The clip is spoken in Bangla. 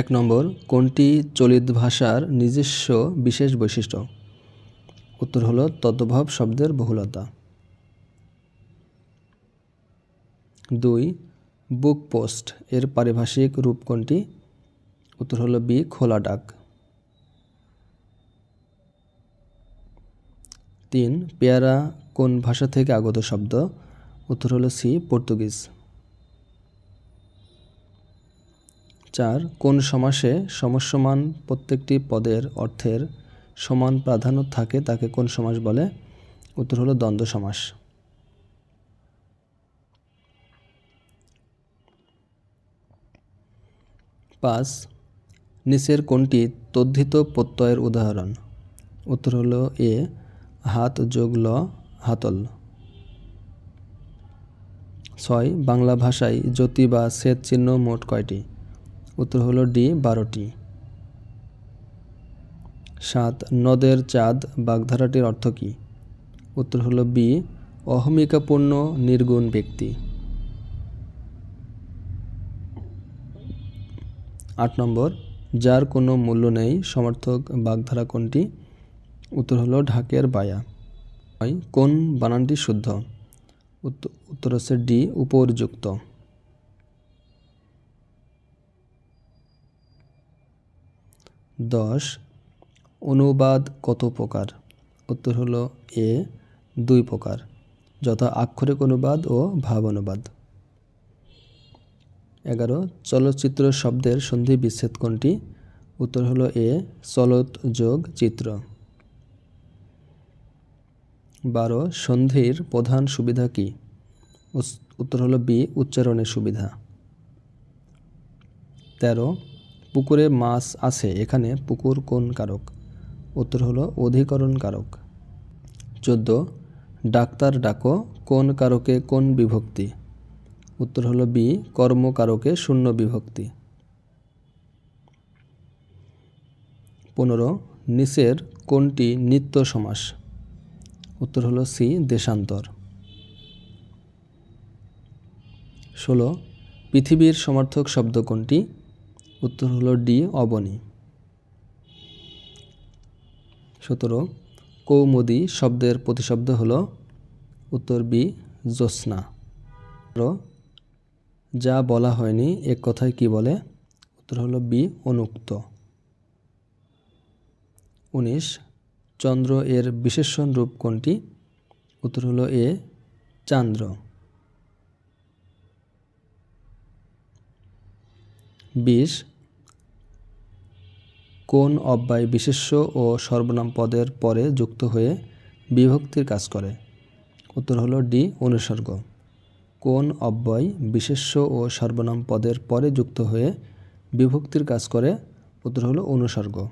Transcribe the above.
এক নম্বর, কোনটি চলিত ভাষার নিজস্ব বিশেষ বৈশিষ্ট্য? উত্তর হলো তদ্ভব শব্দের বহুলতা। দুই, বুক পোস্ট এর পারিভাষিক রূপ কোনটি? উত্তর হলো বি, খোলা ডাক। তিন, পেয়ারা কোন ভাষা থেকে আগত শব্দ? উত্তর হলো সি, পর্তুগিজ। চার, কোন সমাসে সমস্যমান প্রত্যেকটি পদের অর্থের সমান প্রাধান্য থাকে তাকে কোন সমাস বলে? উত্তর হলো দ্বন্দ্ব সমাস। পাঁচ, নিচের কোনটি তদ্ধিত প্রত্যয়ের উদাহরণ? উত্তর হলো এ, হাত যোগ ল, হাতল। ছয়, বাংলা ভাষায় জ্যোতি বা সেচ চিহ্ন মোট কয়টি? উত্তর হলো ডি, বারোটি। সাত, নদের চাঁদ, বাগধারাটির অর্থ কী? উত্তর হলো বি, অহমিকাপূর্ণ, নির্গুণ ব্যক্তি। আট নম্বর, যার কোনো মূল্য নেই, সমর্থক বাগধারা কোনটি? উত্তর হলো ঢাকের বায়া। কোন বানানটি শুদ্ধ? উত্ত- উত্তর হচ্ছে ডি, উপরযুক্ত। দশ। অনুবাদ কত প্রকার? উত্তর হলো এ, দুই প্রকার। যথা আক্ষরিক অনুবাদ ও ভাব অনুবাদ। এগারো। চলচ্চিত্র শব্দের সন্ধি বিচ্ছেদ কোনটি? উত্তর হলো এ, চলত যোগ চিত্র। বারো। সন্ধির প্রধান সুবিধা কি? উত্তর হলো বি, উচ্চারণের সুবিধা। তেরো। পুকুরে মাছ আছে, এখানে পুকুর কোন কারক? উত্তর হলো অধিকরণ কারক। চোদ্দ, ডাক্তার ডাকো, কোন কারকে কোন বিভক্তি? উত্তর হলো বি কর্মকারকে শূন্য বিভক্তি। পনেরো, নিচের কোনটি নিত্য সমাস? উত্তর হলো সি, দেশান্তর। ষোলো, পৃথিবীর সমর্থক শব্দ কোনটি? উত্তর হলো ডি, অবনী। সতেরো, কৌমুদি শব্দের প্রতিশব্দ হলো উত্তর বি, জ্যোৎস্না। যা বলা হয়নি এক কথায় কি বলে? উত্তর হলো বি, অনুক্ত। উনিশ, চন্দ্র এর বিশেষণ রূপ কোনটি? উত্তর হলো এ, চান্দ্র। বিশ কোন অব্যয় বিশেষ্য ও সর্বনাম পদের পরে যুক্ত হয়ে বিভক্তির কাজ করে? উত্তর হলো ডি, অনুসর্গ। কোন অব্যয় বিশেষ্য ও সর্বনাম পদের পরে যুক্ত হয়ে বিভক্তির কাজ করে? উত্তর হলো অনুসর্গ।